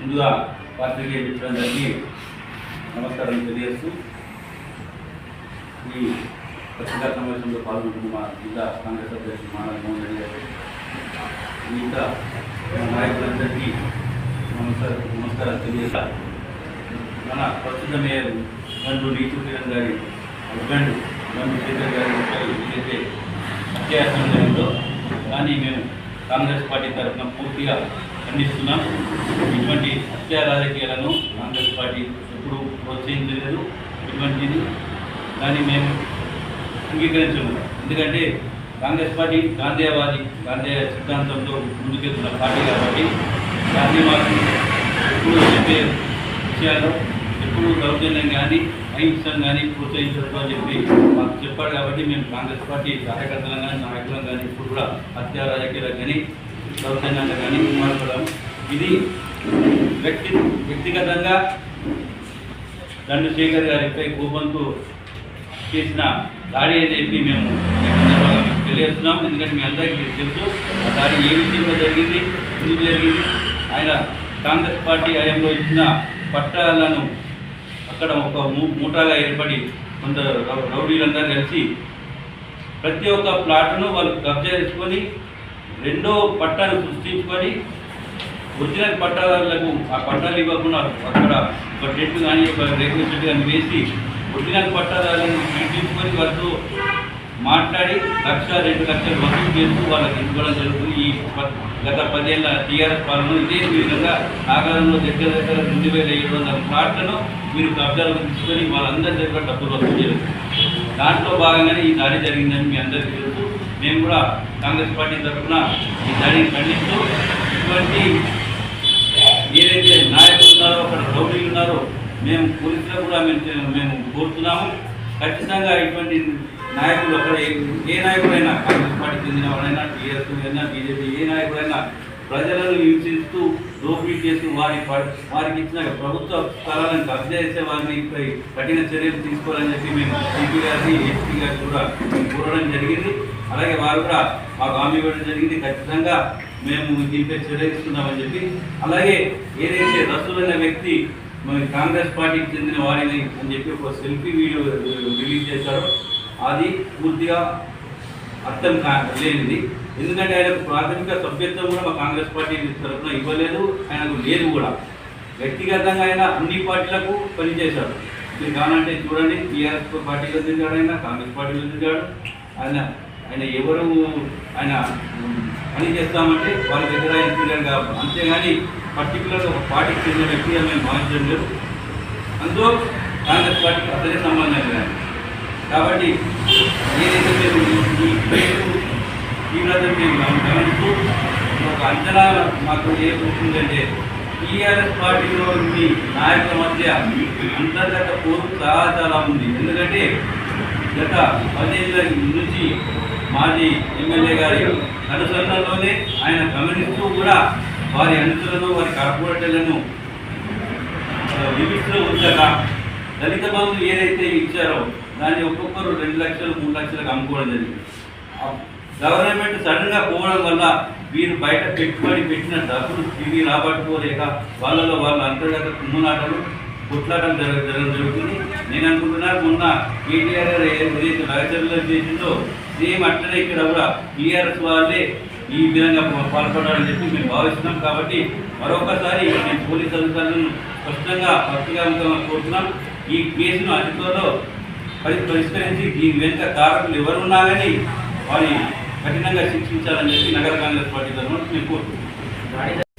ముందుగా పాత్రికేయ మిత్రులందరికీ నమస్కారం తెలియజేస్తూ ఈ పత్రికా సమావేశంలో పాల్గొంటున్న మా జిల్లా కాంగ్రెస్ అధ్యక్షుడు మానవ మోహన్ రెడ్డి గారు. మిగతా నాయకులందరికీ నమస్కారం నమస్కారం తెలియజేస్తా. మన ప్రస్తుత మేయర్ గండు నీతు కిరణ్ గారి హస్బెండ్ గండు శేఖర్ గారి ఏదైతే హత్యాయత్నం జరిగిందో కానీ మేము కాంగ్రెస్ పార్టీ తరఫున పూర్తిగా ఖండిస్తున్నాం. ఇటువంటి హత్యా రాజకీయాలను కాంగ్రెస్ పార్టీ ఎప్పుడు ప్రోత్సహించలేదు. ఇటువంటిది కానీ మేము అంగీకరించము. ఎందుకంటే కాంగ్రెస్ పార్టీ గాంధేయవాది గాంధేయ సిద్ధాంతంతో ముందుకెళ్తున్న పార్టీ కాబట్టి గాంధీ మార్గం ఎప్పుడు చెప్పే విషయాల్లో ఎప్పుడు దౌర్జన్యం కానీ అహింసను కానీ ప్రోత్సహించడం అని చెప్పి మాకు చెప్పాడు కాబట్టి మేము కాంగ్రెస్ పార్టీ కార్యకర్తలను కానీ నాయకులను కానీ ఇప్పుడు కూడా హత్యా రాజకీయాలకు కానీ దౌర్జన్యాలు కానీ మాట్లాడడం ఇది వ్యక్తి వ్యక్తిగతంగా దండు శేఖర్ గారిపై కోపంతో చేసిన దాడి అని చెప్పి మేము తెలియజేస్తున్నాం. ఎందుకంటే మీ అందరికీ తెలుసు ఆ దాడి ఏ విషయంలో జరిగింది ఎందుకు జరిగింది? ఆయన కాంగ్రెస్ పార్టీ హయాంలో ఇచ్చిన పట్టాలను అక్కడ ఒక మూ- మూటాగా ఏర్పడి కొంత రౌడీలందరూ కలిసి ప్రతి ఒక్క ప్లాట్ను వాళ్ళు కబ్జా చేసుకొని రెండో పట్టాను సృష్టించుకొని ఒరిజినల్ పట్టాదారులకు ఆ పట్టాలు ఇవ్వకుండా అక్కడ ఒక టెంట్ కానీ ఒక రేకుల చెట్టు కానీ వేసి ఒరిజినల్ పట్టాదారులను పిలిపించుకొని వాళ్ళతో మాట్లాడి లక్ష రెండు లక్షలు వసూలు చేస్తూ వాళ్ళకి ఇవ్వడం జరుగుతుంది. ఈ ప- గత పదేళ్ళ టీఆర్ఎస్ పాలన ఇదే విధంగా నాగారంలో దగ్గర దగ్గర రెండు వేల ఏడు వందల ప్లాట్లను మీరు కబ్జాలు తీసుకొని వాళ్ళందరి దగ్గర డబ్బులు వసూలు చేస్తారు దాంట్లో భాగంగానే ఈ దాడి జరిగిందని మీ అందరికీ తెలుసు. మేము కూడా కాంగ్రెస్ పార్టీ తరఫున ఈ దాడిని ఖండిస్తూ ఇటువంటి ఏదైతే నాయకులు ఉన్నారో అక్కడ రౌడీలు ఉన్నారో మేము పోలీసులకు కూడా మేము మేము కోరుతున్నాము. ఖచ్చితంగా ఇటువంటి నాయకులు అక్కడ ఏ నాయకుడైనా కాంగ్రెస్ పార్టీ చెందిన వాడైనా టీఆర్ఎస్ అయినా బీజేపీ ఏ నాయకుడైనా ప్రజలను హింసిస్తూ దోపిడీ చేస్తూ వారి వారికి ఇచ్చిన ప్రభుత్వ స్థలాలను కబ్జా చేసే వారిని కఠిన చర్యలు తీసుకోవాలని చెప్పి మేము సిపి గారిని ఎస్పీ గారిని కూడా కోరడం జరిగింది. అలాగే వారు కూడా మాకు హామీ ఇవ్వడం జరిగింది. ఖచ్చితంగా మేము దీనిపై చర్య చెప్పి అలాగే ఏదైతే రసూల్ వ్యక్తి మన కాంగ్రెస్ పార్టీకి చెందిన వారిని అని చెప్పి ఒక సెల్ఫీ వీడియో రిలీజ్ చేశారో అది పూర్తిగా అర్థం కా లేనిది. ఎందుకంటే ఆయనకు ప్రాథమిక సభ్యత్వం కూడా మా కాంగ్రెస్ పార్టీ తరఫున ఇవ్వలేదు ఆయనకు లేదు కూడా. వ్యక్తిగతంగా ఆయన అన్ని పార్టీలకు పనిచేశాడు మీరు కావాలంటే చూడండి టీఆర్ఎస్ పార్టీలో తిరిగాడు ఆయన కాంగ్రెస్ పార్టీలో తిరిగాడు. ఆయన ఆయన ఎవరు ఆయన పని చేస్తామంటే వాళ్ళ దగ్గర ఆయన తిరిగాడు కాబట్టి అంతేగాని పర్టికులర్గా ఒక పార్టీకి చెందిన వ్యక్తిగా మేము భావించడం లేదు. అందులో కాంగ్రెస్ పార్టీకి అసలే సంబంధం లేదు. కాబట్టి ఏదైతే మేము ఈ- ఈ తీవ్రతను మేము గమనిస్తూ ఒక అంచనా మాకు ఏ ఉంటుందంటే టీఆర్ఎస్ పార్టీలో మీ నాయకుల మధ్య అంతర్గత పోరు చాలా చాలా ఉంది. ఎందుకంటే గత పదేళ్ళ నుంచి మాజీ ఎమ్మెల్యే గారి అనుసరణలోనే ఆయన గమనిస్తూ కూడా వారి అనుచరులను వారి కార్పొరేటర్లను లిమిట్స్లో ఉంచగా దళిత బంధువులు ఏదైతే ఇచ్చారో దాన్ని ఒక్కొక్కరు రెండు లక్షలు మూడు లక్షలకు అమ్ముకోవడం జరిగింది. గవర్నమెంట్ సడన్గా పోవడం వల్ల వీరు బయట పెట్టుబడి పెట్టిన డబ్బులు తిరిగి రాబట్టుకోలేక వాళ్ళలో వాళ్ళ అంతర్గత కుమ్ములాటలు కొట్లాడడం జరగ జరగడం జరుగుతుంది. నేను అనుకుంటున్నాను మొన్న కేటీఆర్ ఏదైతే రహచర్యలో చేసిందో సేమ్ అట్లనే ఇక్కడ కూడా టీఆర్ఎస్ వాళ్ళే ఈ విధంగా పాల్పడాలని చెప్పి మేము భావిస్తున్నాం. కాబట్టి మరొకసారి మేము పోలీస్ అధికారులను స్పష్టంగా పత్రికాముఖంగా కోరుతున్నాం. ఈ కేసును అధికారులో పరి పరిష్కరించి దీని వెనుక కారకులు ఎవరున్నా కానీ వారి కఠినంగా శిక్షించాలని చెప్పి నగర కాంగ్రెస్ పార్టీ తరఫున మేము కోరుతున్నాం